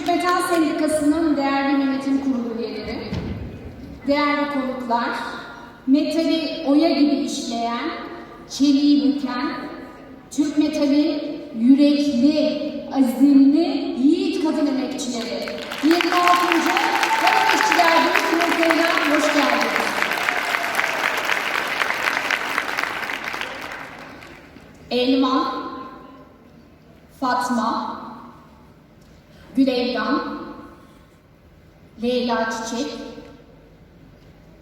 Türk Metal Sendikası'nın değerli yönetim kurulu üyeleri, değerli konuklar, metali oya gibi işleyen, çeliği büken, Türk metali yürekli, azimli, yiğit kadın emekçileri, 26. Kadın İşçiler Günü hoş geldiniz. Elma, Fatma, Gülevdan, Leyla Çiçek,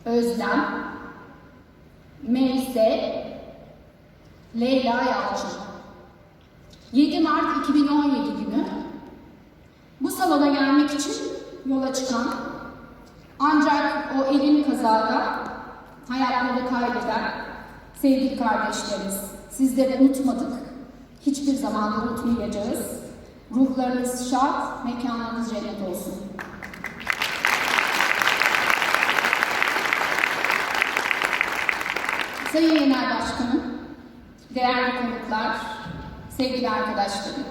Özlem, Meyse, Leyla Yalçın. 7 Mart 2017 günü bu salona gelmek için yola çıkan ancak o elin kazada hayatlarını kaybeden sevgili kardeşlerimiz. Sizleri unutmadık. Hiçbir zaman unutmayacağız. Ruhlarınız şad, mekanınız cennet olsun. Sayın Genel Başkanım, değerli konuklar, sevgili arkadaşlarım.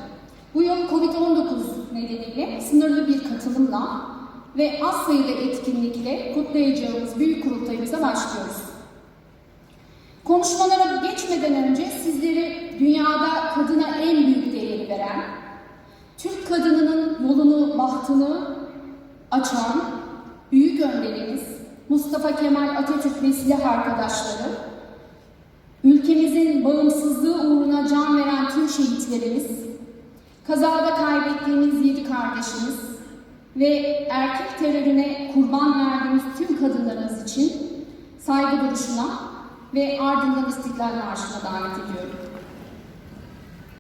Bu yıl Covid-19 nedeniyle sınırlı bir katılımla ve az sayıda etkinlikle kutlayacağımız büyük kurultayımıza başlıyoruz. Konuşmalara geçmeden önce sizleri dünyada kadına en büyük değeri veren, Kadınının yolunu, bahtını açan büyük önderimiz Mustafa Kemal Atatürk ve silah arkadaşları, ülkemizin bağımsızlığı uğruna can veren tüm şehitlerimiz, kazada kaybettiğimiz yedi kardeşimiz ve erkek terörüne kurban verdiğimiz tüm kadınlarımız için saygı duruşuna ve ardından İstiklal Marşı'na davet ediyorum.